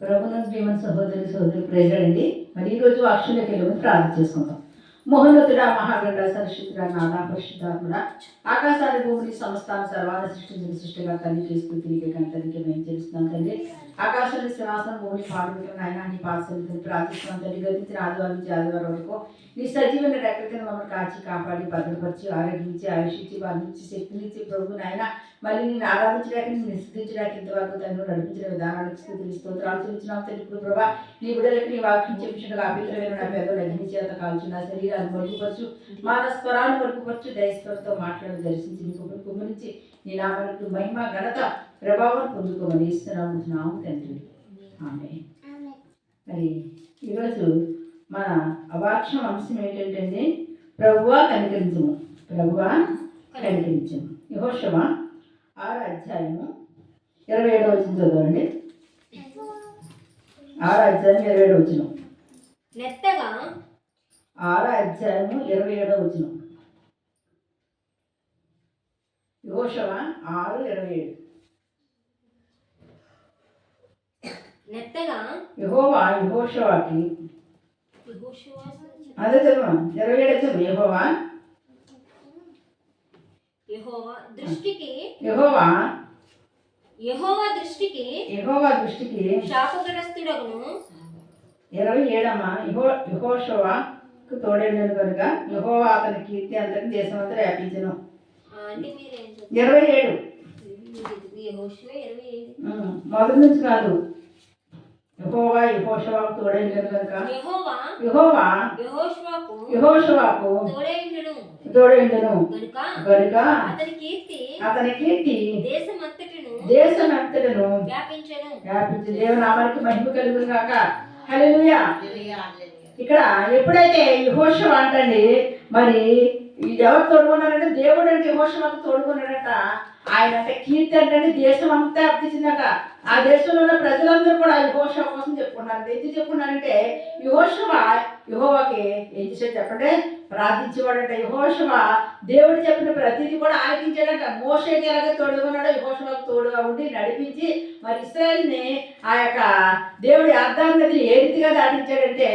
ప్రభుత్వం ప్రేమ సహోదరి సహోదరి ప్రజలండి. మరి ఈరోజు అక్షులకి వెళ్ళి ప్రార్థన చేసుకుందాం. మహోన్నతుడ మహాగండ సరస్వతుడ నాదా పరిశుద్ధాత్ముడ ఆకాశాన్ని భూమిని సంస్థాన సర్వాన్ని సృష్టించిన సృష్టిగా తల్లి చేస్తూ తిరిగి గంటనికి మేము తెలుస్తున్నాం తండ్రి. ఆకాశాన్ని సింహాసనం భూమి పాడుతున్న ఆయన నీ పాసలు ప్రార్థిస్తున్నాం తండ్రి గతించిన ఆదివారం నుంచి ఆదివారం వరకు నీ సజీవన రెక్కల మమ్మల్ని కాచి కాపాడి భద్రపరిచి ఆరోగించి ఆయుషించి వర్ణించి శక్తినిచ్చి ప్రభు నాయన మళ్ళీ నేను ఆరాధించడానికి నేను నిశ్చితించడానికి ఇంతవరకు తను నడిపించిన విధానానికి స్థితిని స్తోత్రాలు చూపించినాం ఇప్పుడు ప్రభా నీ బిడ్డలకు నీ వాక్యం చెప్పించిన అభిప్రాయమైన నా పేదలు అగ్ని చేత కాల్చున్న శరీరాన్ని మరుగుపరచు మాన స్వరాన్ని మరుగుపరచు దయస్వరంతో మాట్లాడి దర్శించి నీకు కుమ్మరి కుమ్మరించి నీ నామలకు మహిమ ఘనత ప్రభావం పొందుకోమని ఇస్తున్నాము నాము తండ్రి. ఆమె మరి ఈరోజు మన అవాక్షం అంశం ఏంటంటే ప్రభువా కనికరించము. ప్రభువా కనికరించము. యహోషవ ఆరు అధ్యాయము ఇరవై ఏడవ వచ్చిన చదవండి. ఆరు అధ్యాయం ఇరవై ఏడవ వచ్చిన నెత్తగా ఆరు అధ్యాయము ఇరవై ఏడవ వచ్చిన యహోషవ ఆరు ఇరవై ఏడు. నెత్తగా యహోవా యహోషవాకి యెహోషువ అదే చదవం. ఇరవై ఏడు చదువు. యహోవా యెహోవా దృష్టికి యహోవా యెహోవా దృష్టికి యహోవా దృష్టికి శాపగ్రస్తుడగును. ఇరవై ఏడమ్మా యహో యహోషవాకు తోడేండను కనుక యహోవా అతని కీర్తి అంతటి దేశమంతా వ్యాపించను. ఆ, అంటే మీరేం ఇరవై ఏడు. మొదటి నుంచి కాదు. యహోవా యహోషవాకు తోడేండను కనుక. యెహోవా యహోవా యెహోషువకు యహోషవాకు తోడైండును తోడేండను కనుక అతని కీర్తి అతని కీర్తి దేశమంతటిను దేశమంతటను వ్యాపించను. వ్యాపించి దేవునామానికి మహిమ కలుగును కాక హల్లెలూయా. ఇక్కడ ఎప్పుడైతే యహోషవ అంటండి మరి ఈ ఎవరు తోడుకున్నారంటే దేవుడు అంటే యహోషవకు తోడుకున్నాడట. ఆయన అంటే కీర్తి అంటే దేశం అంతా అర్థించిందట. ఆ దేశంలో ఉన్న ప్రజలందరూ కూడా యుహోషవ కోసం చెప్పుకున్నారు ఎందుకు చెప్పుకున్నారంటే యుహోషవ యుహోవాకి ఏం చేశాడు చెప్పండి? ప్రార్థించేవాడట. యుహోషవ దేవుడు చెప్పిన ప్రతిదీ కూడా ఆలకించాడట. మోషకి ఎలాగే తోడుకున్నాడో యుహోషవకు తోడుగా ఉండి నడిపించి మరి ఇస్రాయల్ని ఆ యొక్క దేవుడి అర్థాన్ని ఏ రీతిగా దాటించాడంటే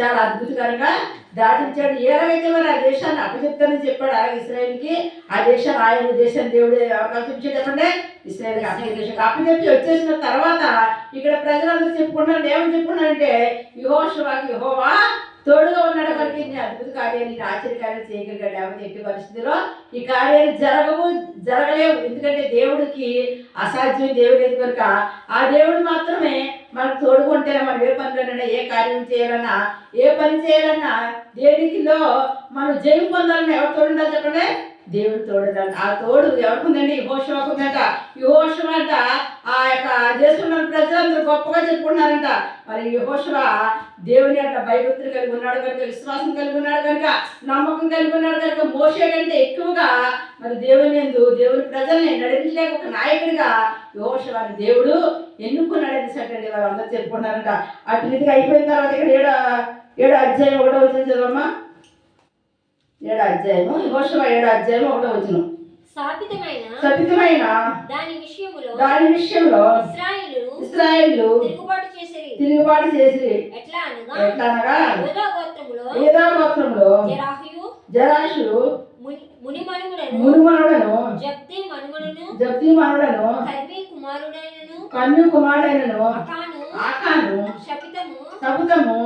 చాలా అద్భుతకరంగా దాటించాడు. ఏ మరి ఆ దేశాన్ని అప్పచెప్తానని చెప్పాడు ఆ ఇస్రాయల్కి. ఆ దేశం ఆయన దేశం దేవుడు అవకాశం ఇచ్చాడు. చెప్పండి. ఇస్రాయల్కి దేశం అప్పచెప్పి వచ్చేసిన తర్వాత ఇక్కడ ప్రజలందరూ చెప్పుకున్నారు ఏమని చెప్పుకున్నారంటే యుహోషవాకి యుహోవా తోడుగా ఉన్నాడు కనుక ఇన్ని అద్భుత కార్యాలు ఇన్ని ఆశ్చర్యకార్యాలు చేయగలిగాడు. లేకపోతే ఎట్టి పరిస్థితిలో ఈ కార్యాలు జరగవు జరగలేవు. ఎందుకంటే దేవుడికి అసాధ్యం దేవుడు లేదు కనుక ఆ దేవుడు మాత్రమే మనకు తోడుకుంటే మనం ఏ పనిలోనైనా ఏ కార్యం చేయాలన్నా ఏ పని చేయాలన్నా దేనికిలో మనం జయం పొందాలని ఎవరు తోడుండాలి చెప్పండి? దేవుడు తోడుండాలి ఆ తోడు ఎవరికి ఉందండి యహోషవాకు ఉందంట యహోషవ అంట ఆ యొక్క దేశంలో ప్రజలందరూ గొప్పగా చెప్పుకున్నారంట మరి యహోషవ దేవుని అంట భయభక్తులు కలిగి ఉన్నాడు కనుక విశ్వాసం కలిగి ఉన్నాడు కనుక నమ్మకం కలిగి ఉన్నాడు కనుక మోసే కంటే ఎక్కువగా మరి దేవుని ఎందు దేవుని ప్రజల్ని నడిపించలేక ఒక నాయకుడిగా యోషవాని దేవుడు ఎన్నుకున్నాడని సటండి వారు అందరూ చెప్పుకున్నారంట అటు రీతిగా అయిపోయిన తర్వాత ఇక్కడ ఏడో ఏడో అధ్యాయం ఒకటో వచ్చిన చదవమ్మా. ఏడో అధ్యాయము? యోషవ ఏడో అధ్యాయం ఒకటో వచ్చిన స్థాపితమైన దాని దాని విషయంలో ఇస్రాయేలు ఇస్రాయేళ్ళు తిరుగుబాటు చేసిరి. తిరుగుబాటు చేసి ఎట్లా అనగా? ఎట్లా అనగా? గోత్రములో మనుమడను మునుమనుడను జప్తి మనుమడను జప్తి మనుడను కర్మి కుమారుడైనను కన్ను కుమారుడైనను అకాను ఆకాను శపితము సబుతము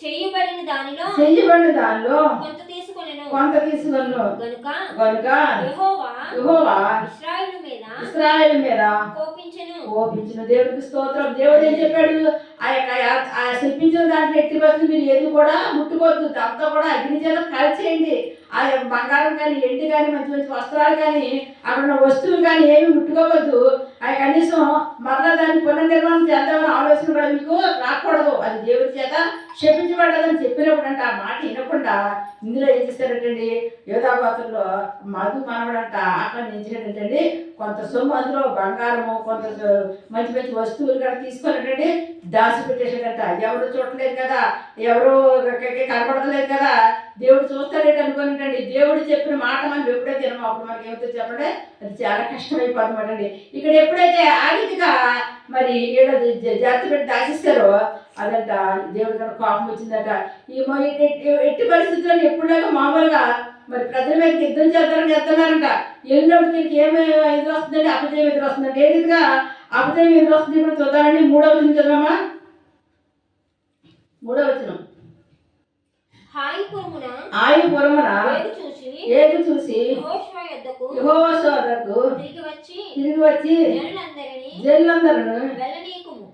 చేయబడిన దానిలో చెయ్యబడిన దానిలో కొంత కొంత తీసుకును గనుక కనుక యెహోవా యెహోవా ఇశ్రాయేలు మీద ఇస్రాయేల్ మీద కోపించెను. కోపించిన. దేవుడికి స్తోత్రం. దేవుడు ఏం చెప్పాడు? ఆ యొక్క ఆ శిల్పించిన దాంట్లో ఎట్టి మీరు ఏది కూడా ముట్టుకోవద్దు. దాంతో కూడా అగ్ని చేత కాల్చేయండి. ఆ బంగారం కానీ ఎండి కానీ మంచి మంచి వస్త్రాలు కానీ అక్కడ ఉన్న వస్తువులు కానీ ఏమి ముట్టుకోవద్దు. ఆ కనీసం మరలా దాన్ని పునర్నిర్మాణం చేద్దామని ఆలోచన కూడా మీకు రాకూడదు. అది దేవుడి చేత క్షమించబడదని చెప్పినప్పుడు అంటే ఆ మాట వినకుండా ఇందులో ఏం చేస్తారంటండి? యోధాపాత్రలో మధు మనవడంట ఆకలి ఏం కొంత సొమ్ము అందులో బంగారము కొంత మంచి మంచి వస్తువులు కూడా తీసుకున్నట్టండి దాసి పెట్టేసాడంట ఎవరు చూడలేదు కదా? ఎవరు కనపడలేదు కదా? దేవుడు చూస్తాడేటి అనుకునేటండి దేవుడు చెప్పిన మాట మనం ఎప్పుడైతే తినమో. అప్పుడు మనకి ఏమిటో చెప్పడే? అది చాలా కష్టమైపోతుంది అండి. ఇక్కడ ఎప్పుడైతే ఆగిదిగా మరి ఈడ జ- పెట్టి దాచిస్తారో అదంట దేవుడి దగ్గర కోపం వచ్చిందట. ఈ ఎట్టి- ఎట్టి- పరిస్థితుల్లో ఎప్పుడులాగా మామూలుగా మరి ప్రజల మీద యుద్ధం చేద్దారని చేస్తున్నారంట. వెళ్ళినప్పుడు దీనికి ఏమి ఎదురు వస్తుందండి? అపజయం ఎదురు వస్తుందండి. ఏ రీతిగా అపజయం ఎదురు వస్తుంది? ఇప్పుడు చూద్దామండి. మూడవ వచ్చిన చదవమ్మా మూడవ వచ్చినాం హాయి పురమున ఆయు పురమున వేగు చూసి? సోదరకు తిరిగి వచ్చి తిరిగి వచ్చి జనులందరూ వెళ్ళనీకుము.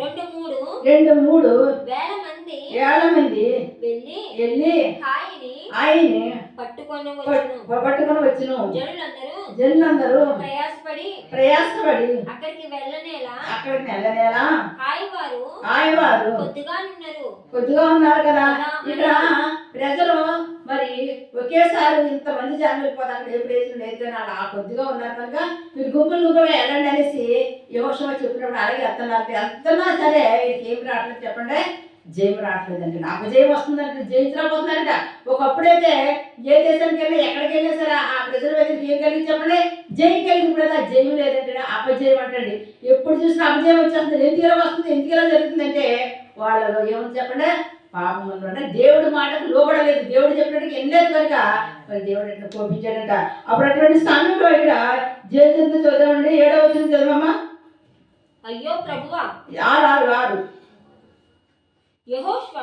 రెండు మూడు రెండు మూడు వేల మంది ఏళ్ళ మంది వెళ్ళి వెళ్ళి హాయిని ఆయన్ని పట్టుకొని పట్టుకొని వచ్చును. జనులందరూ జనులందరూ ప్రయాసపడి ప్రయాసపడి అక్కడికి వెళ్ళనేలా అక్కడికి నెలనేలా హాయి వారు ఆయవారు కొద్దిగా ఉన్నారు. కొద్దిగా ఉన్నారు కదా. ఇక్కడ ప్రజలు మరి ఒకేసారి ఇంతమంది జనం వెళ్ళిపోతే అక్కడ ఏ ప్లేస్ లేదు అలా ఆ కొద్దిగా ఉన్నారు కనుక మీరు గుంపులు గుంపులుగా వెళ్ళండి అనేసి యోషమ చెప్పినప్పుడు అలాగే వెళ్తున్నారు. వెళ్తున్నా సరే ఏం రావట్లేదు చెప్పండి. జయం రావట్లేదండి. నాకు జయం వస్తుందంటే జయించలేకపోతున్నారంట ఒకప్పుడైతే ఏ దేశానికి వెళ్ళినా ఎక్కడికి వెళ్ళినా సరే ఆ ప్రజల దగ్గరికి ఏం కలిగి చెప్పండి? జయం కలిగి ఇప్పుడు ఆ జయం లేదంటే అపజయం అంటండి. ఎప్పుడు చూసినా అపజయం వచ్చేస్తుంది. ఎందుకు ఇలా వస్తుంది? ఎందుకు ఇలా జరుగుతుందంటే వాళ్ళలో ఏమని చెప్పండి? పాపం అంటే దేవుడి మాటకు లోబడలేదు. దేవుడు చెప్పినట్టుగా ఎనలేదు కనుక మరి దేవుడు ఎట్లా కోపించాడంట. అప్పుడు అటువంటి సమయంలో ఇక్కడ జయంతి చదవండి ఏడవ వచ్చిన చదవమ్మా. అయ్యో ప్రభువా. ఆరు ఆరు ఆరు. యెహోషువ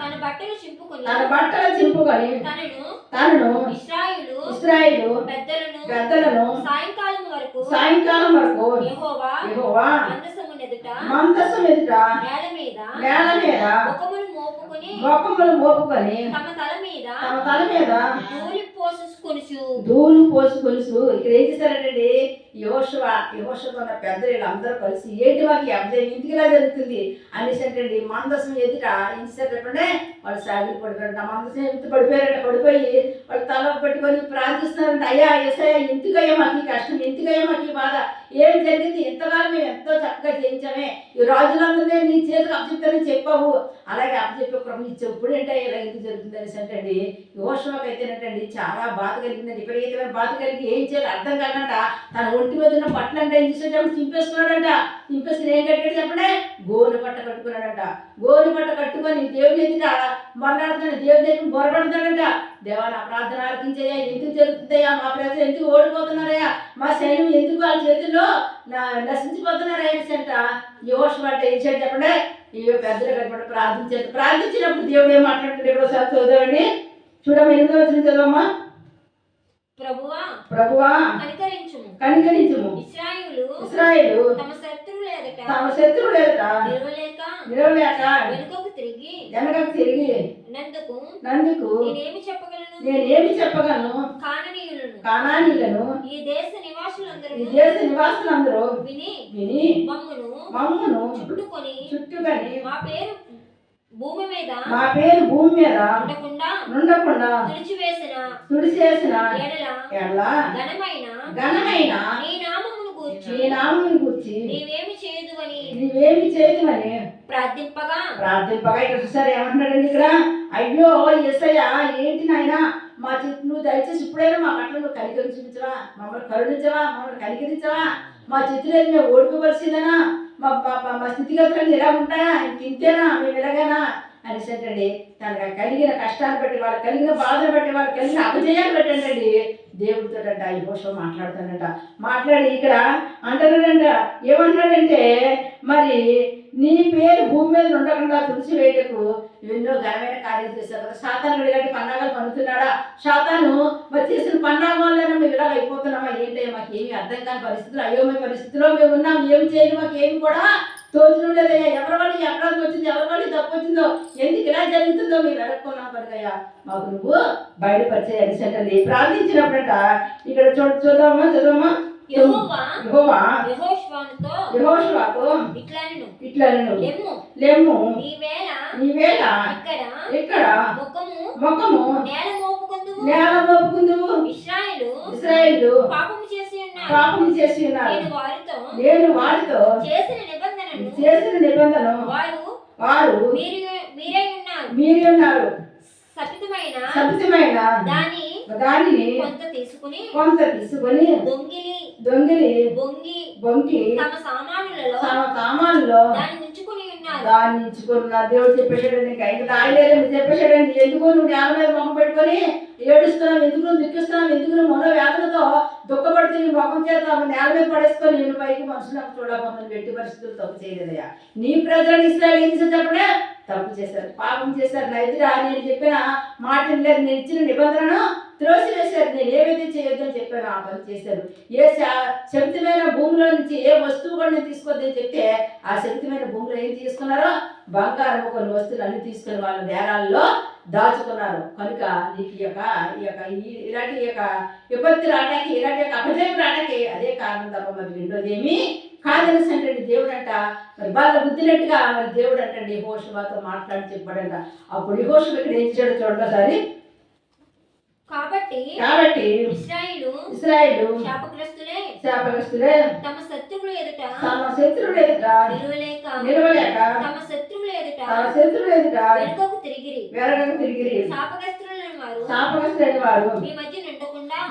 తన బట్టలు చింపుకొని తన బట్టలు చింపుకొని తనను తనను ఇస్రాయిలు ఇస్రాయిలు పెద్దలను పెద్దలను సాయంకాలం వరకు సాయంకాలం వరకు యెహోవా యెహోవా మందసము ఎదుట మందసం ఎదుట నేల మీద నేల మీద ముఖమును మోపుకొని మొక్కములు మోపుకొని తమ తల మీద తమ తల మీద ధూళి పోసేసుకొనుచు ధూళి పోసి కొలుసు ఇక్కడ ఏం చేశారంటే యోశువ యోషువ ఉన్న పెద్దలు వీళ్ళందరూ కలిసి ఏంటి మాకు ఈ ఇంటికిలా ఇంటికి ఇలా జరుగుతుంది? అనేసి అంటే మందసం ఎదుట ఏం చేశారు చెప్పండి వాళ్ళు సాగిలి పడిపోయారంట మందసం ఎదుట పడిపోయారంట పడిపోయి వాళ్ళు తల పెట్టుకొని ప్రార్థిస్తున్నారంట అయ్యా ఎసయ్యా ఎందుకయ్యా మాకు కష్టం ఎందుకయ్యా మాకు బాధ? ఏం జరిగింది? ఎంతకాలం మేము ఎంతో చక్కగా చేయించామే. ఈ రాజులందరినీ నీ చేతికి అప్పచెప్తానని చెప్పావు. అలాగే అప్పచెప్పే క్రమం ఇచ్చావు ఇప్పుడు ఏంటో ఇలా ఎందుకు జరుగుతుంది అనేసి అంటే అయితే అయితేనంటండి చాలా బాధ కలిగిందండి విపరీతమైన బాధ కలిగి ఏం చేయాలి అర్థం కాకుండా తన ఒంటి మీద ఉన్న బట్టలు అంటే ఏం చేసేటప్పుడు చింపేసుకున్నాడంట. చింపేసుకుని ఏం కట్టాడు చెప్పండి? గోలు పట్ట కట్టుకున్నాడంట. పట్ట కట్టుకొని దేవుని ఎదుట మొరలాడుతున్నాడు దేవుని దగ్గర మొరపడుతున్నాడంట దేవా నా ప్రార్థన ఆలకించయ్యా ఎందుకు జరుగుతుందయ్యా? మా ప్రజలు ఎందుకు ఓడిపోతున్నారయ్యా? మా సైన్యం ఎందుకు వాళ్ళ చేతుల్లో నా- నశించిపోతున్నారయ్యా అనేసి అంట యోషు అంటే. ఏం చేయాలి చెప్పండి? ఇవో పెద్దలు కనపడి ప్రార్థించారు ప్రార్థించినప్పుడు దేవుడు ఏం మాట్లాడుతుంటే ఇప్పుడు ఒకసారి చదువుదామండి. చూడమ్మ ఎనిమిదో వచ్చిన చదవమ్మా. ప్రభువా ప్రభువా కనికరించుము. కనికరించుము. ఇస్రాయిలు ఇస్రాయేలు తమ శత్రువుల ఎదుట తమ శత్రువులు ఎదుట నిలవలేక వెనుకకు తిరిగి. వెనకకు తిరిగి. నందుకు. నందుకు. నేనేమి చెప్పగలను? నేనేమి చెప్పగలను? కాననీయులను. కానానీలను ఈ దేశ నివాసులందరూ ఈ దేశ నివాసులందరూ విని విని మమ్మును మమ్మును చుట్టుకొని చుట్టుకొని మా పేరు భూమి మీద మా పేరు భూమి మీద ఉండకుండా ఉండకుండా తుడిచివేసిన తుడిచేసిన ఎడల ఎలా ఘనమైన ఘనమైన నీ గూర్చి నీ నామముని గురించి నీవేమి చేయదు అని నీవేమి చేయమని ప్రార్థింపగా ప్రార్థింపగా ఇక్కడ చూసారు? ఏమంటున్నాడండి ఇక్కడ? అయ్యో ఎస్ఐయా ఏంటి నాయన? మా నువ్వు దయచేసి ఇప్పుడైనా మా పట్ల నువ్వు కనికరి చూపించవా? మమ్మల్ని కరుణించవా? మమ్మల్ని కనికరించవా? మా చిత్తు లేదు మేము ఓడిపోవలసిందేనా? మా మా- మా- మా స్థితిగతులు ఎలా ఉంటాయా? ఇంతేనా? మేము ఎలాగైనా అనేసి తనకు కలిగిన కష్టాలు బట్టి వాళ్ళు కలిగిన బాధను బట్టి వాళ్ళు కలిగిన అపజయాన్ని బట్టండి దేవుడితో అంట ఈ భోషం మాట్లాడతానంట. మాట్లాడి ఇక్కడ అంటున్నాడంట ఏమన్నాడంటే మరి నీ పేరు భూమి మీద ఉండకుండా తులసి వేయటకు ఎన్నో ఘనమైన కార్యం చేశారు కదా. శాతాను ఇలాంటి పన్నాగాలు పనుతున్నాడా శాతాను మరి చేసిన పన్నాగం మేము ఇలా అయిపోతున్నామా? ఏంటో మాకు ఏమి అర్థం కాని పరిస్థితులు అయోమయ పరిస్థితిలో మేము ఉన్నాం. ఏం చేయాలి మాకేమి కూడా తోచడం లేదయ్యా ఎవరి ఈ అపరాధం వచ్చింది? ఎవరి ఈ తప్పు వచ్చిందో? ఎందుకు ఇలా జరుగుతుందో మేము వెనక్కున్నాం కనుకయ్యా మాకు నువ్వు బయటపరిచే అనిసంటండి ప్రార్థించినప్పుడట ఇక్కడ చూడ చూద్దామా చదవమా యెహోవా యెహోవా. యెహోషువతో యెహోషువతో ఇట్లనెను. ఇట్లా లెమ్ము. లేము నీవేళ నీవేళ ఇక్కడ ముఖము నేల మోపుకుందువు. నేల మోపుకుందువు. ఇస్రాయేలు ఇస్రాయేలు పాపము చేసి ఉన్నారు. పాపం చేసి ఉన్నారు. నేను వారితో నేను వారితో చేసిన చేసిన నిబంధన వారు వారు మీరు మీరే ఉన్నారు. మీరే ఉన్నారు. సపితమైన సత్యమైన దాని దానిని కొంత తీసుకుని కొంత తీసుకొని దొంగిలి దొంగిలి బొంగి బొంకి తమ సామానులలో తమ సామాన్లో దాన్ని ఉంచుకుని ఉన్నారు. దాన్ని ఇచ్చుకున్న దేవుడు చెప్పేసాడండి ఇంకా ఇంకా రాయలేదు చెప్పేసాడండి ఎందుకు నువ్వు నేల మీద మొహం పెట్టుకొని ఏడుస్తున్నాం ఎందుకు నువ్వు ఎందుకు మనో వేదనతో దుఃఖపడుతూ నీ ముఖం చేత నేల మీద పడేసుకొని నేను పైకి మనుషులకు చూడబోతున్నాను ఎట్టి పరిస్థితులు తప్పు చేయలేదయ్యా. నీ ప్రజలను ఇస్రాయల్ ఏం చేసేటప్పుడే చెప్పడే? తప్పు చేశారు పాపం చేశారు. నా ఎదురా నేను చెప్పిన మాట లేదు నేను ఇచ్చిన నిబంధనను త్రోసి వేశారు నేను ఏవైతే చేయొద్దని చెప్పాను ఆ పని చేశారు. ఏ శక్తిమైన భూమిలో నుంచి ఏ వస్తువు కూడా నేను తీసుకోవద్దని చెప్తే ఆ శక్తిమైన భూమిలో ఏం తీసుకున్నారో? బంగారం కొన్ని వస్తువులు అన్ని తీసుకుని వాళ్ళ నేరాల్లో దాచుకున్నారు. కనుక నీకు ఈ యొక్క ఈ యొక్క ఇలాంటి ఈ యొక్క విపత్తు రావడానికి ఇలాంటి యొక్క అపజయం రావడానికి అదే కారణం తప్ప మరి రెండోది ఏమి కాదనేసి అంటే దేవుడు అంట మరి వాళ్ళ బుద్ధినట్టుగా మరి దేవుడు అంటండి హోషువాతో మాట్లాడి చెప్పాడంట. అప్పుడు ఈ హోషు ఇక్కడ ఏం చేయడం చూడండి కాబట్టి కాబట్టి ఇస్రాయిలు ఇస్రాయేలు శాపగ్రస్తులే. శాపగ్రస్తులే. తమ శత్రువులు ఎదుట తమ శత్రువులు ఎదుట నిలువలేక నిలవలేక తమ శత్రువులు ఎదుట తమ శత్రువులు ఎదుట వెనుకకు తిరిగిరి. వెరగక తిరిగి శాపగ్రస్తులైన వారు శాపగ్రస్తులైన వారు మీ మధ్య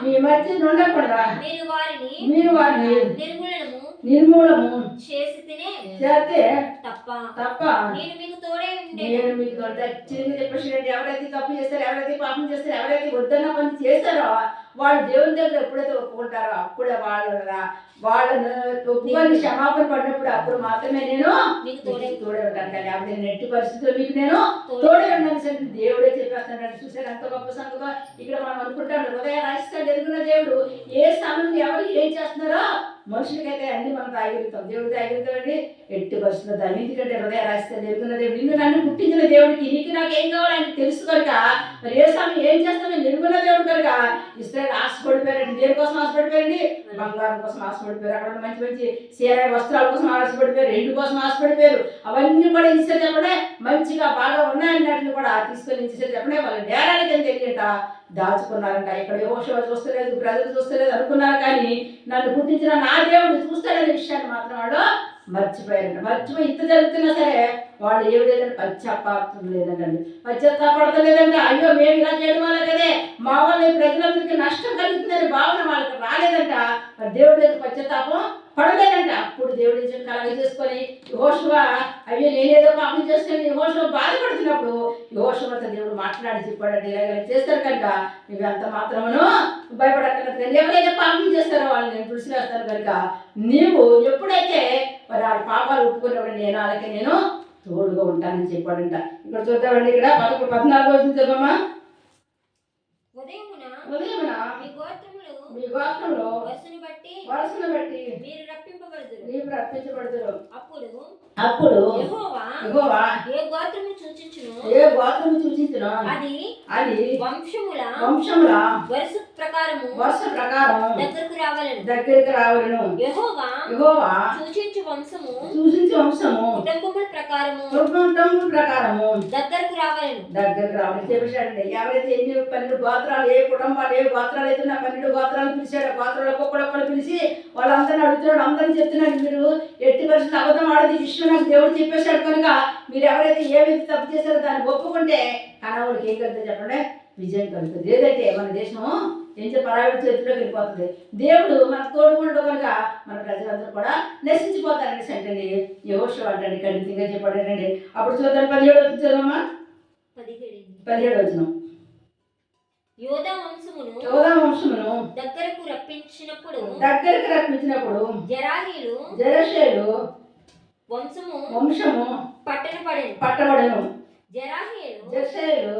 మీ మధ్య ఉండకుండా మీరు వారిని మీరు వారిని నిర్మూలనము నిర్మూలము చేసి తినే చేస్తే తప్ప. తప్ప. నేను మీకు తోడే ఉండే. నేను మీకు చెప్పేసి ఎవరైతే తప్పు చేస్తారో ఎవరైతే పాపం చేస్తారో ఎవరైతే వద్దన్న పని చేస్తారో వాళ్ళు దేవుని దగ్గర ఎప్పుడైతే ఒప్పుకుంటారో అప్పుడే వాళ్ళ వాళ్ళను ఒప్పుకొని క్షమాపణ పడినప్పుడు అప్పుడు మాత్రమే నేను మీకు తోడే తోడే తోడే ఉంటాను కానీ లేకపోతే నేను ఎట్టి పరిస్థితుల్లో మీకు నేను తోడే ఉన్నాను. సార్ దేవుడే చెప్పేస్తాడు చూసారు? ఎంత గొప్ప సంగతో ఇక్కడ మనం అనుకుంటాం హృదయ రాసిస్తాడు ఎదుగున్న దేవుడు. ఏ సమయంలో ఎవరు ఏం చేస్తున్నారో మనుషులకైతే అన్ని మనం తాగిరుతాం దేవుడు తాగిరుతామండి ఎట్టి పరిస్థితుల్లో దాన్ని ఎందుకంటే హృదయ రాస్తే ఎదుగున్న దేవుడు నిన్ను నన్ను పుట్టించిన దేవుడికి నీకు నాకు ఏం కావాలో తెలుసు కనుక మరి ఏ స్వామి ఏం చేస్తామని ఎరుగున్న దేవుడు కనుక ఇస్రాయల్ ఆశపడిపోయారండి దేనికోసం ఆశపడిపోయారండి బంగారం కోసం ఆశపడిపోయారు. అక్కడ మంచి మంచి సీర వస్త్రాల కోసం ఆశపడిపోయారు. ఎండు కోసం ఆశపడిపోయారు. అవన్నీ కూడా ఇస్తే చెప్పడే మంచిగా బాగా ఉన్నాయన్నట్లు కూడా తీసుకొని ఇస్తే చెప్పడే వాళ్ళ డేరానికి ఎంత తెలియట దాచుకున్నారంట. ఇక్కడ యోషవ చూస్తలేదు ప్రజలు చూస్తలేదు అనుకున్నారు కానీ నన్ను పుట్టించిన నా దేవుడు చూస్తాడనే విషయాన్ని మాత్రం వాడు మర్చిపోయారండి. మర్చిపోయి ఇంత జరుగుతున్నా సరే వాళ్ళు ఏమి లేదండి పశ్చాత్తాపం లేదంటండి పశ్చాత్తాపడతలేదంటే అయ్యో మేము ఇలా చేయడం వల్ల కదే మా వల్ల ఈ ప్రజలందరికీ నష్టం కలుగుతుందని భావన వాళ్ళకి రాలేదంట. మరి దేవుడి దగ్గర పశ్చాత్తాపం పడలేదంట. అప్పుడు దేవుడి కలగ చేసుకొని యహోషువ అయ్యో నేనేదో పాపం చేసుకొని యహోషువ బాధపడుతున్నప్పుడు యహోషువతో దేవుడు మాట్లాడి చెప్పాడంటే ఇలా ఇలా చేస్తారు కనుక నువ్వు ఎంత మాత్రమును భయపడక్కర్లేదు. కానీ ఎవరైతే పాపం చేస్తారో వాళ్ళని నేను తుడిసివేస్తాను కనుక నీవు ఎప్పుడైతే మరి వాళ్ళ పాపాలు ఒప్పుకున్నప్పుడు నేను వాళ్ళకి నేను తోడుగా ఉంటానని చెప్పాడంట. ఇక్కడ చూద్దామండి ఇక్కడ పదకొండు పద్నాలుగు వచ్చింది చదవమ్మా. ఉదయమున ఉదయమున మీ గోత్రములు గోత్రంలో వరుసను బట్టి వరుసను బట్టి మీరు రప్పింపబడుదురు. నీవు రప్పించబడుతురు అప్పుడు అప్పుడు యెహోవా యెహోవా ఏ గోత్రము సూచించును? ఏ గోత్రము సూచించును? అది అది వంశముల వంశముల వరుస ప్రకారము వరుస ప్రకారం దగ్గరకు రావాలను. దగ్గరికి రావలను. యెహోవా యెహోవా సూచించు వంశము సూచించే వంశము కుటుంబముల ప్రకారము కుటుంబం ప్రకారము దగ్గరకు రావాలను. దగ్గరకు రావాలి చెప్పేశాడండి ఎవరైతే ఎన్ని పన్నెండు గోత్రాలు ఏ కుటుంబాలు ఏ గోత్రాలు అయితే నా పన్నెండు గోత్రాలు పిలిచాడు గోత్రాలు ఒక్కొక్కడొక్కడు పిలిచి వాళ్ళందరిని అడుగుతున్నాడు అందరిని చెప్తున్నాడు మీరు ఎట్టి పరిస్థితులు అబద్ధం ఆడది విషయం నాకు దేవుడు చెప్పేశాడు కనుక మీరు ఎవరైతే ఏమైతే తప్పు చేశారో దాన్ని ఒప్పుకుంటే కనవుడికి ఏం కలుగుతుంది చెప్పండి? విజయం కలుగుతుంది. లేదంటే మన దేశం ఏం పరావిడి చేతిలోకి వెళ్ళిపోతుంది. దేవుడు మనకు తోడుకుంటూ కనుక మన ప్రజలందరూ కూడా నశించిపోతారని అంటండి యోషో అంటండి. ఖండితంగా చెప్పాడండి అప్పుడు చూద్దాం పదిహేడు వచ్చింది చదవమ్మా పదిహేడు. పదిహేడు వచ్చిన యోధా వంశమును యోధా వంశమును దగ్గరకు రప్పించినప్పుడు దగ్గరికి రప్పించినప్పుడు జరాహీలు జరషేలు వంశము వంశము పట్టణ పడెను పట్టబడను జరాహీలు జరషేలు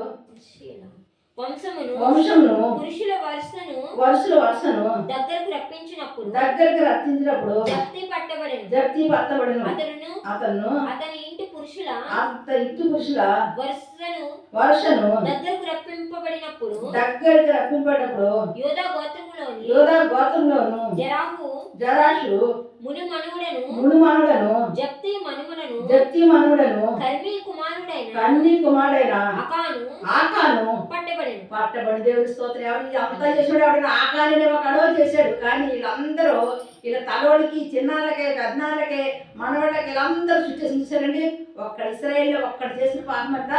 వంశమును వంశమును పురుషుల వరుసను వరుసల వరుసను దగ్గరకు రప్పించినప్పుడు దగ్గరికి రప్పించినప్పుడు జప్తి పట్టబడెను. జప్తి పట్టబడను. అతడును అతను అతని ఇంటి పురుషుల అంత ఇంటి పురుషుల వరుసను వర్షను దగ్గరకు రప్పింపబడినప్పుడు దగ్గరికి రప్పింపేటప్పుడు యోధా గోత్రములోని యోధా గోత్రంలోను జరాహు జరాషు ముని మనువుడను మును మనుడను జప్తి మనుమలను జప్తి మనుడను కర్మీ కుమారుడైన కన్ని కుమారుడైన అకాను ఆకాను పట్టబడెను. పట్టబడి దేవుడి స్తోత్రం. ఎవరు అంతా చేసాడు ఎవరైనా ఆకాలని ఒక అడవ చేశాడు. కానీ వీళ్ళందరూ ఇలా తలోడికి చిన్నాళ్ళకే పెద్దనాళ్ళకే మనవాళ్ళకి వీళ్ళందరూ చుట్టేసి చూశారండి. ఒక్కడ ఇస్రాయేల్లో ఒక్కడ చేసిన పాపం అంట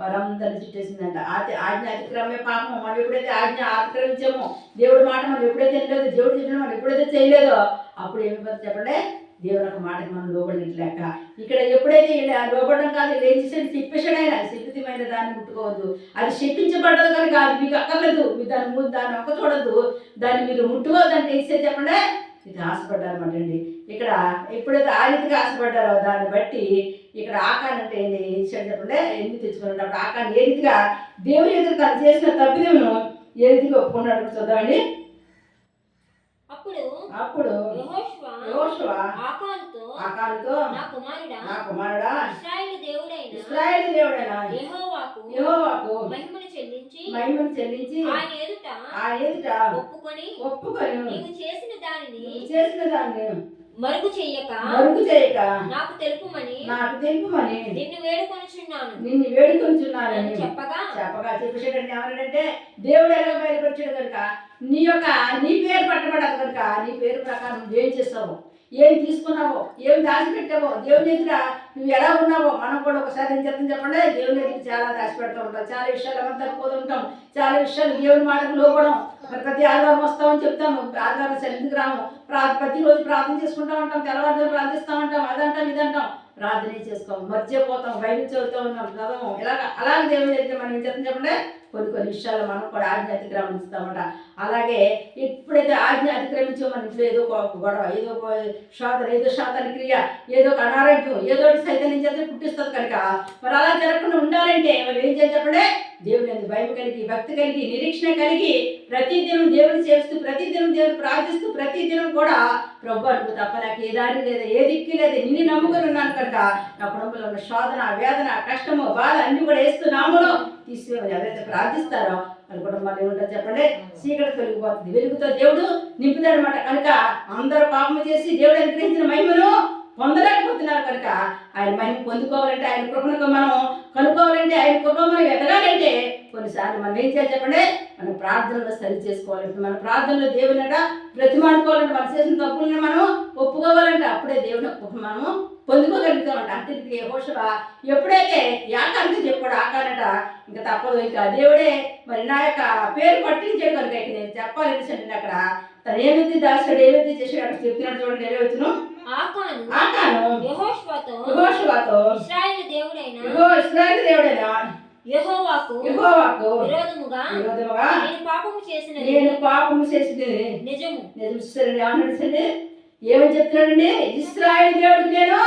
వారందరిని చుట్టేసిందంట. ఆజ్ఞ ఆజ్ఞ అతిక్రమే పాపం మనం ఎప్పుడైతే ఆజ్ఞ అతిక్రమించామో దేవుడి మాట మనం ఎప్పుడైతే తినలేదు దేవుడు చెప్పిన మనం ఎప్పుడైతే చేయలేదో అప్పుడు ఏమి చెప్పండి? దేవుని యొక్క మాటకి మనం లోబడినట్లేక ఇక్కడ ఎప్పుడైతే లోబడడం కాదు ఏం చెప్పేశాడు ఆయన శక్తిమైన దాన్ని ముట్టుకోవద్దు. అది శపించబడ్డది కనుక అది మీకు అక్కర్లేదు. మీరు దాన్ని ము- దాన్ని ఒక్క చూడద్దు దాన్ని మీరు ముట్టుకోవద్దు అంటే ఇస్తే చెప్పండి? ఇది ఆశపడ్డారన్నమాట అండి. ఇక్కడ ఎప్పుడైతే ఆ రీతిగా ఆశపడ్డారో దాన్ని బట్టి ఇక్కడ ఆకాన్ అంటే ఏంది? ఇచ్చాడు చెప్పండి? ఎందుకు తెచ్చుకున్నాడు అప్పుడు ఆకాన్ ఏ రీతిగా దేవుని ఎదురు తను చేసిన తప్పిదమును ఏ రీతిగా ఒప్పుకున్నాడు చూద్దామండి అప్పుడు అప్పుడు యోషువ ఆకానుతో ఆకానుతో నా కుమారుడా నా కుమారుడా ఇశ్రాయేలు దేవుడైన ఇస్రాయేల్ దేవుడైన యెహోవాకు యెహోవాకు మహిమను చెల్లించి మహిమను చెల్లించి ఆయన ఎదుట ఆ ఎదుట ఒప్పుకొని ఒప్పుకొని నీవు చేసిన దానిని చేసిన దాన్ని మరుగు చెయ్యక మరుగు చేయక నాకు తెలుపుమని నాకు తెలుపుమని నిన్ను వేడుకొనుచున్నాను. నిన్ను వేడుకొంచున్నానని అని చెప్పగా చెప్పగా చెప్పేసాడండి ఏమన్నాడంటే దేవుడు ఎలా బయలుపరిచాడు కనుక నీ యొక్క నీ పేరు పట్టబడదు కనుక నీ పేరు ప్రకారం నువ్వు ఏం చేస్తావో. ఏం తీసుకున్నావో? ఏం దాచిపెట్టావో? దేవుని దగ్గర నువ్వు ఎలా ఉన్నావో మనం కూడా ఒకసారి ఏం చెప్తాం చెప్పండి? దేవుని దగ్గర చాలా దాచిపెడుతూ ఉంటాం. చాలా విషయాలు మనం తప్పిపోతూ చాలా విషయాలు దేవుని మాటకు లోపడం మరి ప్రతి ఆదివారం వస్తామని చెప్తాము. ఆదివారం సరిగ్గా రాము. ప్రా ప్రతిరోజు ప్రార్థన చేసుకుంటా ఉంటాం. తెల్లవారుజాము ప్రార్థిస్తూ ఉంటాం. అదంటాం ఇదంటాం. ప్రార్థన చేసుకోం మర్చిపోతాం. బయట చదువుతూ ఉన్నాం. చదవం ఇలాగ అలాగే దేవుని దగ్గర మనం ఏం చెప్తాం చెప్పండి? కొన్ని కొన్ని విషయాలు మనం కూడా ఆజ్ఞ అతిక్రమిస్తామట అలాగే ఎప్పుడైతే ఆజ్ఞ అతిక్రమించో మన ఇంట్లో ఏదో ఒక గొడవ ఏదో ఒక శాతం ఏదో శాతాన్ని క్రియ ఏదో ఒక అనారోగ్యం ఏదో ఒకటి సైతం నుంచి అయితే పుట్టిస్తుంది కనుక మరి అలా జరగకుండా ఉండాలంటే మరి ఏం చేయాలి చెప్పండి? దేవుని భయం కలిగి భక్తి కలిగి నిరీక్షణ కలిగి ప్రతిదినం దేవుని చేస్తూ ప్రతిదినం దేవుని ప్రార్థిస్తూ ప్రతి దినం కూడా ప్రభు అనుకు తప్ప నాకు ఏ దారి లేదా ఏ దిక్కు లేదు నిన్ను నమ్ముకొని ఉన్నాను కనుక నా కుటుంబంలో ఉన్న శోధన వేదన కష్టము బాధ అన్ని కూడా వేస్తున్నాములో తీసుకుని ఎవరైతే ప్రార్థిస్తారో వాళ్ళ కుటుంబాలు ఏముంటారు చెప్పండి. చీకటి తొలగిపోతుంది. వెలుగుతో దేవుడు నింపుతాడనమాట కనుక అందరూ పాపం చేసి దేవుడు అనుగ్రహించిన మహిమను పొందలేకపోతున్నారు కనుక ఆయన మహిమ పొందుకోవాలంటే ఆయన కృపణకు మనం కనుక్కోవాలంటే ఆయన కృప మనం ఎదగాలంటే కొన్నిసార్లు మనం ఏం చేయాలి చెప్పండి? మనం ప్రార్థనలో సరి చేసుకోవాలంటే మన ప్రార్థనలో దేవునట ప్రతిమానుకోవాలంటే మనం చేసిన తప్పులను మనం ఒప్పుకోవాలంటే అప్పుడే దేవుని కృప మనము పొందుకోగలుగుతామంట. అంటే హోషవా ఎప్పుడైతే యాకాంత చెప్పాడు ఆకానట ఇంకా తప్పదు. ఇంకా దేవుడే మరి నా యొక్క పేరు పట్టించాడు కనుక ఇక నేను చెప్పాలి. ఎందుకంటే అక్కడ తను ఏమైతే దాచాడు ఏమైతే చేశాడు అక్కడ చెప్తున్నాడు చూడండి. విరోధముగా నేను పాపము చేసింది నిజము. ఏమని చెప్తున్నాడండి? ఇస్రాయేల్ దేవుడికి నేను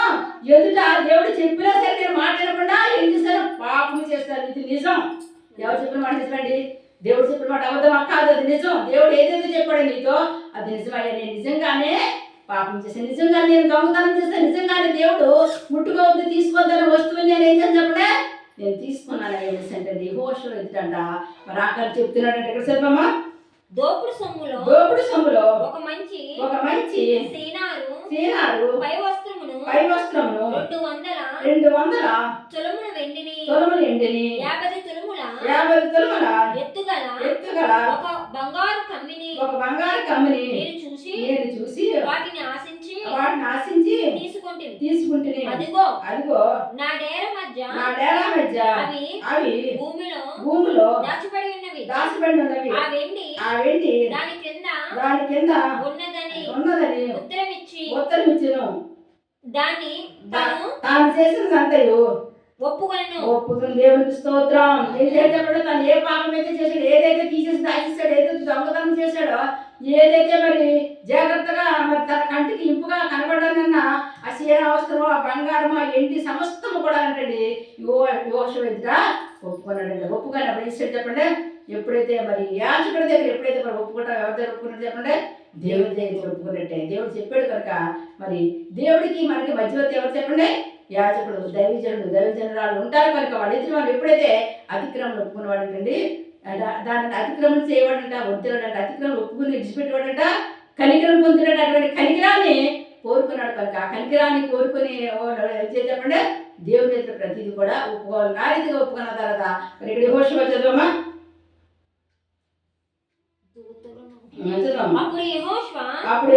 ఎదుట దేవుడు చెప్పినా సరే నేను మాట్లాడకుండా ఏం చేస్తాను పాపం చేస్తాను ఇది నిజం. ఎవరు చెప్పిన మాట నిజమండి దేవుడు చెప్పిన మాట అబద్ధమా? కాదు అది నిజం. దేవుడు ఏదైతే చెప్పాడు నీతో అది నిజమయ్యా నేను నిజంగానే పాపం చేశాను నిజంగా నేను దొంగతనం చేస్తాను నిజంగానే దేవుడు ముట్టుకోవద్దు తీసుకోవద్దన్న వస్తువుని నేను ఏం చేస్తాను చెప్పడే? నేను తీసుకున్నాను ఏంటంటే హోషం ఎదుటంట. మరి ఆకలి చెప్తున్నాడంటే ఎక్కడ చెప్పమ్మా దోపుడు సొమ్ములో దోపుడు సొమ్ములో ఒక మంచి ఒక మంచి సీనారు సీనారు పై వస్త్రమును పై వస్త్రమును రెండు వందల. రెండు వందల. తులముల వెండిని. తొలములు ఎండిని యాభై తులముల యాభై తొలముల ఎత్తుగల. ఎత్తుగల. ఒక బంగారు కమ్మిని. ఒక బంగారు కమ్మిని. నేను చూసి నేను చూసి వాటిని ఆశించి వాటిని ఆశించి తీసుకుంటుంది తీసుకుంటుని. అదిగో అదిగో. నా డేర మధ్య నా డేరా మధ్య అవి అవి భూమిలో భూమిలో ఉన్నవి. ఉన్నవి. ఆ వెండి ఆ వెండి దాని కింద దాని కింద ఉన్నదని ఉన్నదని ఉత్తరమిచ్చి ఉత్తరం ఇచ్చును దాన్ని తాను తాను చేసినదంతయు ఒప్పుకొనను. ఒప్పుకుని దేవునికి స్తోత్రం. ఏం చేసేటప్పుడు తను ఏ పాపం అయితే చేశాడు ఏదైతే తీసేసి దాచేసాడు ఏదైతే దొంగతనం చేశాడో ఏదైతే మరి జాగ్రత్తగా మరి తన కంటికి ఇంపుగా కనబడాలన్న ఆ చీర అవసరమో ఆ బంగారము ఆ ఎండి సమస్తము కూడా అంటండి. యో యోష ఎదుట ఒప్పుకున్నాడండి ఒప్పుకున్నప్పుడు ఏం చేశాడు చెప్పండి? ఎప్పుడైతే మరి యాచకుడి దగ్గర ఎప్పుడైతే మరి ఒప్పుకుంటా ఎవరి దగ్గర ఒప్పుకున్నాడు చెప్పండి? దేవుడి దగ్గర ఒప్పుకున్నట్టే. దేవుడు చెప్పాడు కనుక మరి దేవుడికి మనకి మధ్యవర్తి ఎవరు చెప్పండి యాజకుడు దైవజనుడు దైవజనురాలు ఉంటారు. కనుక వాళ్ళిద్దరు వాళ్ళు ఎప్పుడైతే అతిక్రమం ఒప్పుకున్నవాడు అండి దానిని అతిక్రమం చేయవాడంట వద్దురాడంట అతిక్రమం ఒప్పుకుని విడిచిపెట్టేవాడంట కనికరం పొందుతాడు అటువంటి కనికరాన్ని కోరుకున్నాడు. కనుక ఆ కనికరాన్ని కోరుకుని చెప్పండి? దేవుని యొక్క ప్రతిదీ కూడా ఒప్పుకోవాలి. ఆ రీతిగా ఒప్పుకున్న తర్వాత మరి ఇక్కడ హోష చదవమా చదువు. అప్పుడు అప్పుడు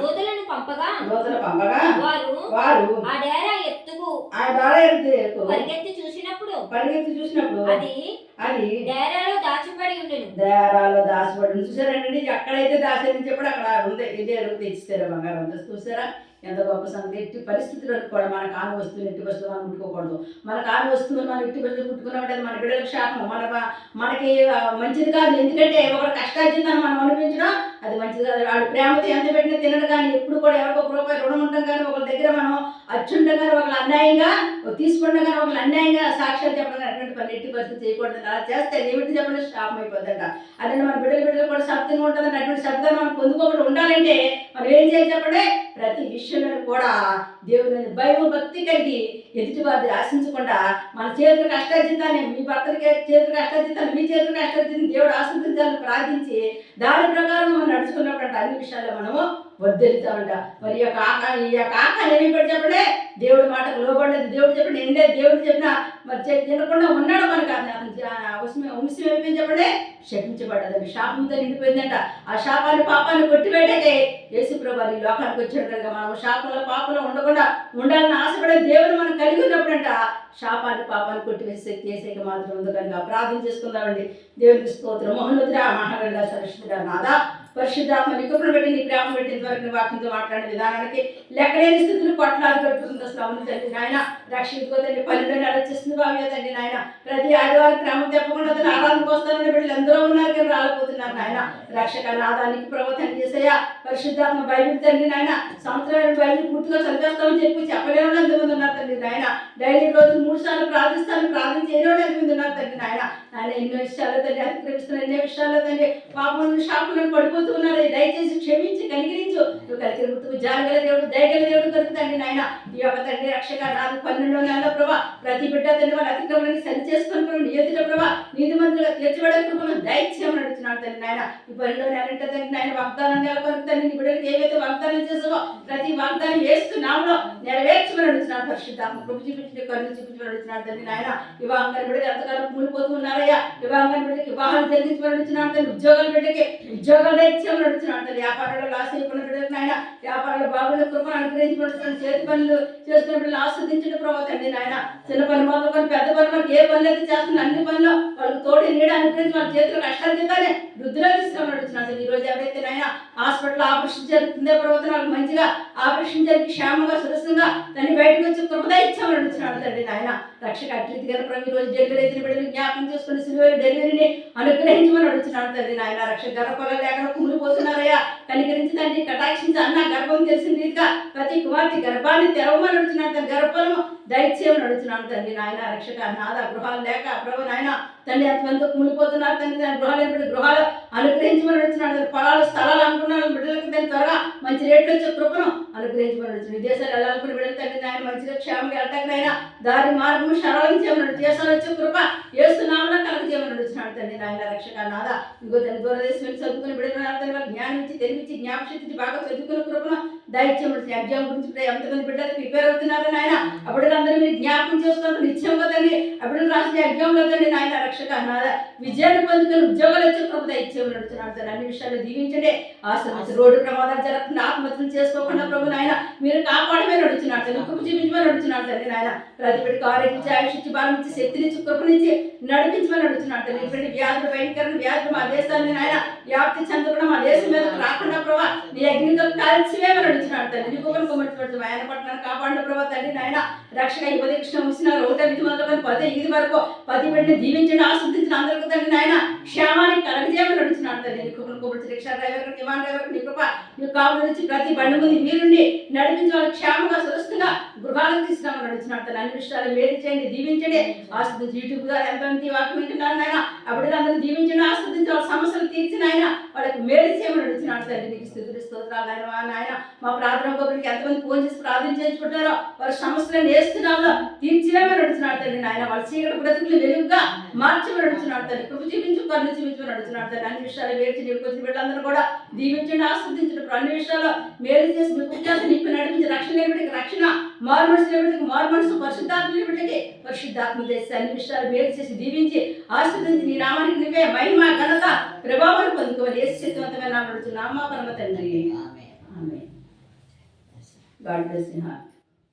దూతలను పంపగా దూతలు పంపగా వారు వారు ఆ డేరా ఎత్తుకు ఆ డాల ఎత్తు పరిగెత్తి చూసినప్పుడు పరిగెత్తి చూసినప్పుడు అది అది డేరాలో దాచబడి ఉండెను. దేరాలో దాచిపడి చూసారండి ఎక్కడైతే దాచేది చెప్పి అక్కడ ఉంది. ఇదే తెచ్చిస్తారా బంగారం చూసారా? ఎంత గొప్ప సంగతి? ఎట్టి పరిస్థితుల్లో కూడా మన కాలు వస్తువులు ఎట్టి వస్తువులు మనం ముట్టుకోకూడదు. మన కాలు వస్తువులు మనం ఎట్టి వస్తువులు ముట్టుకున్నామంటే మన బిడ్డలకు శాపం. మన మనకి మంచిది కాదు. ఎందుకంటే ఒకటి కష్టార్జితాన్ని మనం అనిపించడం అది మంచిది కాదు. వాడు ప్రేమతో ఎంత పెట్టినా తినడు కానీ ఎప్పుడు కూడా ఎవరికో ఒక రూపాయి రుణం ఉంటాం కానీ ఒకరి దగ్గర మనం అచ్చుంటాం కానీ ఒకళ్ళు అన్యాయంగా తీసుకుంటాం కానీ ఒకళ్ళు అన్యాయంగా సాక్ష్యాలు చెప్పడం అటువంటి పని ఎట్టి పరిస్థితి చేయకూడదు అలా చేస్తే ఏమిటి చెప్పండి శాపం అయిపోద్దంట. అదే మన బిడ్డల బిడ్డలు కూడా శబ్దంగా ఉంటుందంటే అటువంటి శబ్దం మనం పొందుకోకుండా ఉండాలంటే మనం ఏం చేయాలి చెప్పండి? ప్రతి విషయంలో కూడా దేవుని భయం భక్తి కలిగి ఎదుటి వారిని ఆశించకుండా మన చేతుల కష్టార్జితాన్ని మీ భర్తలకి చేతుల కష్టార్జితాన్ని మీ చేతులు కష్టార్జితాన్ని దేవుడు ఆశీర్వదించాలని ప్రార్థించి దాని ప్రకారం మనం నడుచుకున్నప్పుడు అన్ని విషయాల్లో మనము వర్ధిల్లుతామంట మరి ఈ యొక్క ఆక ఈ యొక్క ఆకాన్ని ఏమి చెప్పండి దేవుడి మాటకు లోబడ్డది. దేవుడు చెప్పండి ఎండే దేవుడు చెప్పినా మరి తినకుండా ఉన్నాడు మనకు. అతను అవసరం వంశం ఏమైపోయింది చెప్పండి శపించబడ్డది శాపంతో నిండిపోయిందంట. ఆ శాపాన్ని పాపాన్ని కొట్టివేటకే యేసు ప్రభు ఈ లోకానికి వచ్చాడు కనుక మనం శాపంలో పాపంలో ఉండకుండా ఉండాలని ఆశపడే దేవుడు మనం కలిగి ఉన్నప్పుడంట శాపాన్ని పాపాన్ని కొట్టివేసే శక్తి మాత్రం ఉంది కనుక ప్రార్థన చేసుకుందామండి. దేవుడికి స్తోత్రం. మహోన్నతుడా మహాగంగా సరస్వతుడా నాదా పరిశుద్ధాత్మ నికుపులు పెట్టి నీ ప్రేమ పెట్టి ఇంతవరకు నీ వాక్యంతో మాట్లాడిన విధానానికి లెక్కలేని స్థితులు కొట్లాది పెడుతుంది అసలు అవును తండ్రి నాయన రక్షించుకో తండ్రి పన్నెండు ఆలోచిస్తుంది భావ్య తండ్రి నాయన. ప్రతి ఆదివారం క్రమం తప్పకుండా అతను ఆరాధనకు వస్తానని బిడ్డలు ఎందరో ఉన్నారు కానీ రాలేకపోతున్నారు నాయన. రక్షక నాదానికి ప్రవర్తన చేసయ్యా పరిశుద్ధాత్మ బైబిల్ తండ్రి నాయన సంవత్సరాలు బైబిల్ పూర్తిగా చదివేస్తామని చెప్పి చెప్పలేని ఎంతమంది ఉన్నారు తండ్రి నాయన. డైలీ రోజు మూడు సార్లు ప్రార్థిస్తాను ప్రార్థన చేయడం ఎంతమంది ఉన్నారు తండ్రి నాయన. ఆయన ఎన్నో విషయాల్లో తండ్రి అతిక్రమిస్తున్నారు ఎన్నో విషయాల్లో తండ్రి. పాపం షాపులను పడిపోతూ ఉన్నారు దయచేసి క్షమించి కనికరించు నువ్వు కనికరిగుతూ జాగల దేవుడు దయగల దేవుడు కనుక నాయన. ఈ యొక్క తండ్రి రక్షక నాలుగు పన్నెండో నెలలో ప్రభా ప్రతి బిడ్డ తండ్రి వాళ్ళ అతిక్రమణని సరి చేసుకొని ప్రభు నియోజిత ప్రభా నీతి మంత్రులు తీర్చబడే కృపను దయచేయమని అడుగుతున్నాడు తండ్రి నాయన. ఈ పన్నెండో నెలంటే తండ్రి నాయన వాగ్దానం నెలకొనికి తండ్రి నీ బిడ్డలకు ఏవైతే వాగ్దానం చేసావో ప్రతి వాగ్దానం వేస్తున్నామో నెరవేర్చమని అడుగుతున్నాడు పరిశుద్ధాత్మ. ప్రభు చూపించిన కన్ను చూపించమని అడుగుతున్నాడు తండ్రి నాయన. వివాహం బిడ్డలు ఎంతకాలం కూలిపోతూ ఉన్నారు. ఉన్నారయ్యా వివాహం బిడ్డకి వివాహాలు జరిగించి నడుచున్నాడు తండ్రి ఉద్యోగాల బిడ్డకి ఉద్యోగాలు తెచ్చామని నడుచున్నాడు తండ్రి వ్యాపారాలు లాస్ అయిపోయిన బిడ్డకి నాయన. వ్యాపారాలు బాగున్న కృపను అనుగ్రహించబడుతున్నాడు చేతి పనులు చేసుకున్న బిడ్డలు ఆస్వాదించిన ప్రభావ తండ్రి నాయన. చిన్న పని మొదలు పని పెద్ద పని మనకి ఏ పనులు అయితే చేస్తున్న అన్ని పనులు వాళ్ళకి తోడు నీడ అనుగ్రహించి వాళ్ళ చేతులు కష్టాలు చెప్పాలి వృద్ధిలో తీసుకోమని నడుచున్నాడు ఈ రోజు ఎవరైతే నాయన హాస్పిటల్ ఆపరేషన్ జరుగుతుందే ప్రభుత్వం వాళ్ళకి మంచిగా ఆపరేషన్ జరిగి క్షేమంగా సురక్షంగా దాన్ని బయటకు వచ్చి కృపద ఇచ్చామని నడుచున్నాడు తండ్రి నాయన. రక్షక అట్లీతి కదా ప్రభు ఈ రోజు డెలివరీ అయితే బిడ్డలు జ్ఞాపకం చేసుకుని సిలువైన డెలివరీని అనుగ్రహించమని నడుచున్నాడు తండ్రి నాయన. రక్షక గర్భఫలం లేకుండా కుమిలిపోతున్నారయ్యా కనికరించి తండ్రి కటాక్షించి అన్న గర్భం తెలిసిన రీతిగా ప్రతి కుమార్తె గర్భాన్ని తెరవమని నడుచున్నాడు తన గర్భఫలము దయచేయమని నడుచున్నాడు తండ్రి నాయన. రక్షక నాద గృహాలు లేక ప్రభు నాయన తండ్రి ఎంతమంది కూలిపోతున్నారు. తండ్రి దాని గృహాలు ఏర్పడి గృహాలు అనుగ్రహించమని వచ్చినాడు. తండ్రి పొలాలు స్థలాలు అనుకున్నాను బిడ్డలకు దాన్ని త్వరగా మంచి రేట్లు వచ్చే కృపను అనుగ్రహించమని వచ్చిన విదేశాలు వెళ్ళాలనుకుని బిడ్డలు తండ్రి. నాయన మంచిగా క్షేమంగా వెళ్ళటక్కనైనా దారి మార్గము సరళం చేయమన్నాడు దేశాలు వచ్చే కృప ఏస్తున్నామని కలగ చేయమని వచ్చినాడు తండ్రి. నాయన రక్షక నాదా ఇంకో తన దూరదేశం వెళ్ళి చదువుకుని బిడ్డలు తండ్రి జ్ఞానం ఇచ్చి తెలివిచ్చి జ్ఞాపశక్తి బాగా చదువుకున్న కృపను దయచేయమని ఎగ్జామ్ గురించి ఎంతమంది బిడ్డలు ప్రిపేర్ అవుతున్నారు నాయన? అప్పుడు అందరూ మీరు జ్ఞాపకం చేసుకున్నప్పుడు నిత్యం కదండి అప్పుడు రాసిన ఎగ్జామ్ కదండి నాయన రక్షక నాద విజయాన్ని పొందుకుని ఉద్యోగాలు వచ్చే కృప దయచేయమని నడుచున్నాడు సార్ అన్ని విషయాలు దీవించండి. ఆశ్రమించి రోడ్డు ప్రమాదాలు జరగకుండా ఆత్మహత్యలు చేసుకోకుండా ప్రభు నాయన మీరు కాపాడమే నడుచున్నాడు సార్ కృప చూపించమని నడుచున్నాడు సార్ నాయన. ప్రతి బిడ్డకు ఆరోగ్యం ఆయుష్ ఇచ్చి బలం ఇచ్చి శక్తినిచ్చి కృపనిచ్చి నడిపించమని నడుచున్నాడు సార్ ఇటువంటి వ్యాధులు భయంకరమైన వ్యాధులు మా దేశాన్ని నాయన వ్యాప్తి చెందకుండా మా దేశం మీద రాకుండా ప్రభావ నీ అగ్నితో కాల్చివేమని నడుచున్నాడు తండ్రి. నీ కుమ్మని కుమ్మడి ఆయన పట్టణాన్ని కాపాడిన ప్రభా తండ్రి నాయన. రక్షణ ఈ పది కృష్ణ ఉంచినారు ఒకటే విధి మొదలుకొని పది ఇది వరకు పది పెట్టిన దీవించండి ఆస్వాదించిన అందరికీ తండ్రి నాయన క్షేమానికి కలగజేయమని నడుచున్నాడు తండ్రి. నీ కుమ్మని కుమ్మడి రిక్షా డ్రైవర్ విమాన డ్రైవర్ నీ కృప నీకు కాపులు నుంచి ప్రతి బండి ముందు మీరుండి నడిపించి వాళ్ళకి క్షేమంగా సురక్షంగా గృహాలకు తీసుకురామని నడుచున్నాడు తండ్రి. అన్ని విషయాలు మేలు చేయండి దీవించండి ఆస్వాదించి యూట్యూబ్ ద్వారా ఎంతమంది వాక్యం వింటున్నారు నాయన. అప్పుడే అందరూ దీవించండి ఆస్వాదించి వాళ్ళ సమస్యలు తీర్చిన ఆయన వాళ్ళకి మేలు చేయమని నడుచున్నాడు తండ్రి. నీకు స్థితులు స్తోత్రాలు నాయన మా మా ప్రార్థన గోపురికి ఎంతమంది ఫోన్ చేసి ప్రార్థన చేయించుకుంటారో వారి సమస్యలను వేస్తున్నాలో తీర్చివేమని నడుచున్నాడు తండ్రి ఆయన వాళ్ళ చీకటి బ్రతుకులు వెలుగుగా మార్చమని నడుచున్నాడు తండ్రి కృప చూపించు కన్ను చూపించమని నడుచున్నాడు తండ్రి అన్ని విషయాలు వేర్చి నీకు వచ్చిన బిడ్డలందరూ కూడా దీవించండి ఆస్వాదించండి. అన్ని విషయాల్లో మేలు చేసి మీ కుటుంబాన్ని నిప్పి నడిపించి రక్షణ లేనివాడికి రక్షణ మారు మనసు లేబడికి మారు మనసు పరిశుద్ధాత్మ లేబడికి పరిశుద్ధాత్మ చేసి అన్ని విషయాలు వేరు చేసి దీవించి ఆస్వాదించి నీ నామానికి నువ్వే మహిమ ఘనత ప్రభావాలు పొందుకోవాలి ఏ శక్తివంతమైన నామ పరమ తండ్రి. ఆమె గాడ్ బ్లెస్ యు